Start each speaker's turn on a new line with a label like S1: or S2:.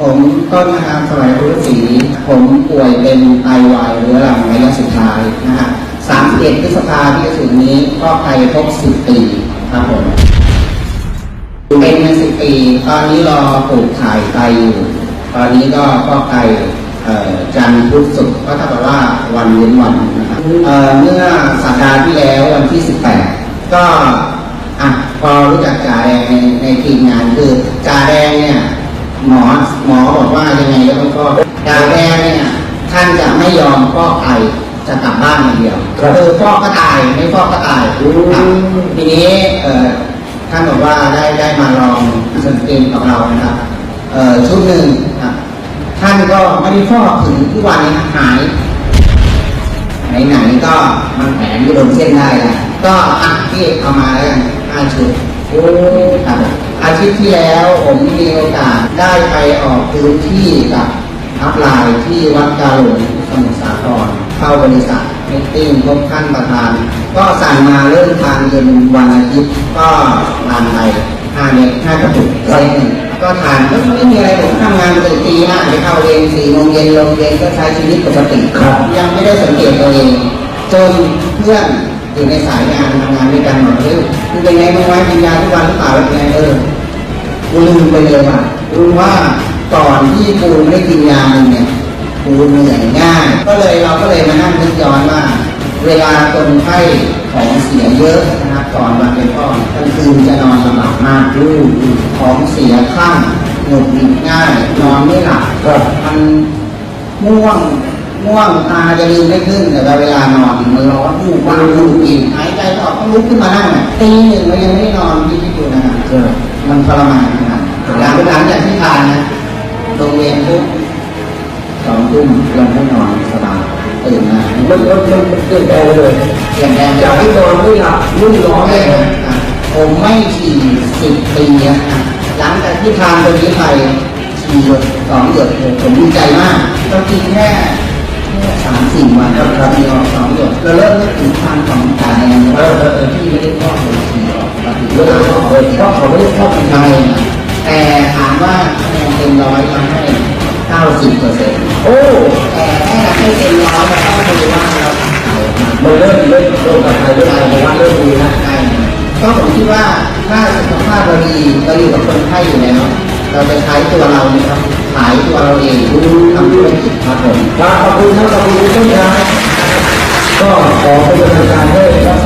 S1: ผมต้นนะครับสมัยรุ่ศรีผมป่วยเป็นไตวายเรื้อรังระยะสุดท้ายนะฮะ31พฤษภาที่จะถึงนี้ก็ไปครบ10ปีครับผมเป็นมาสิบปี ตอนนี้รอปลูกถ่ายไตอยู่ ตอนนี้ก็ก็ไตจันทร์พุธศุกร์ก็เท่ากับว่าวันเว้นวันนะครับเออเมื่อสัปดาห์ที่แล้ววันที่ 18 ก็อะพอรู้จักจ่าแดงในในทีมงานคือจ่าแดงเนี่ย หมอหมอบอกว่ายังไงก็ต้องฟอกจ่าแดงเนี่ยท่านจะไม่ยอมฟอกไตจะกลับบ้าน อย่างเดียว
S2: ครับ
S1: คือฟอกก็ตายไม่ฟอกก็ตาย
S2: อืม
S1: ครับทีนี้เอ่อท่านบอกว่าได้ได้มาลองสนเกมกับเรานะครับเอ่อชุดหนึ่งครับท่านก็ไม่ได้ฟอกถึงทุกวันนี้หายไหนๆก็มันแผลที่โดนเส้นได้แล้วก็อะพี่เอามาแล้วกันห้าชุด
S2: โอ้
S1: ครับอาทิตย์ที่แล้วผมมีโอกาสได้ไปออกพื้นที่กับอัพไลน์ที่วัดกาหลงสมุทรสาครเข้าบริษัท มิทติ้งพบท่านประธาน ก็สั่งมาเริ่มทานเย็นวันอาทิตย์ก็ทานไปห้าเม็ดห้ากระปุกเซตหนึ่งก็ทานก็ไม่มีอะไรผมทำงานตื่นตีห้าไปเข้าเวรสี่โมงเย็นลงเย็นก็ใช้ชีวิตปกติ
S2: ครับ
S1: ยังไม่ได้สังเกตตัวเองจนเพื่อนอยู่ในสายงานทำงานด้วยกันบอกเฮ้ยคือเป็นไงบ้างวะกินยาทุกวันหรือเปล่าเป็นไงเออกูลืมไปเลยว่ะรู้ว่าก่อนที่กูไม่ได้กินยาเนี่ย กูเหนื่อยง่ายก็เลยเราก็เลยมานั่งนึกย้อนว่า เวลาคนไข้ของเสียเยอะนะครับก่อนวันเป็นพ่อกลางคืนจะนอนลำบากมากอืมของเสียข้างหงุดหงิดง่ายนอนไม่หลับ
S2: ครับ
S1: มันง่วงง่วงตาจะลืมไม่ขึ้นแต่เวลานอนมันร้อนหูวางหูอีกหายใจออกต้องลุกขึ้นมานั่งอะตีหนึ่งเรายังไม่ได้นอนพี่คิดดูนะครับมันทรมาน สองทุ่มยังไม่นอนสบายตื่นมา
S2: มันมันมันมันเปลี่ยนแปลงเลย
S1: เปลี่ยนแปลง
S2: จากที่นอนไม่หลับรุ่นร้อน
S1: เล
S2: ย
S1: นะผมไม่ฉี่สิบปีนะหลังจากที่ทานตัวนี้ไปฉี่หยดสองหยดผมดีใจมากต้องกินแค่สามสี่วันครับครับมีออกสองหยดเราเริ่มนึกถึงทางของตาแดงเออเออที่ไม่ได้ฟอกเลยฉี่ออกปกติ
S2: เวลาเขาเปิดเพราะเขาไม่ได้ชอบกิน
S1: ใช่นะแต่ถามว่าคะแนนเต็มร้อยทำให้เก้าสิบเปอร์เซ็นต์ ให้เต็มร้อยเราต้องดูว่าเราทำอะไรมา
S2: มันเริ่มเริ่มโดนกับใครเริ่มอะไรว่าเริ่มดีนะ
S1: ก็ผมคิดว่าถ้าสุขภาพเราดีเราอยู่กับคนไข้อยู่แล้วเราจะใช้ตัวเรานี่ยครับขายตัวเราเองรู้ทำธุรกิจครับผม
S2: ขอบคุณครับขอบคุณทุกท่านก็ขอเป็นกำลังใจให้รักษาคุณ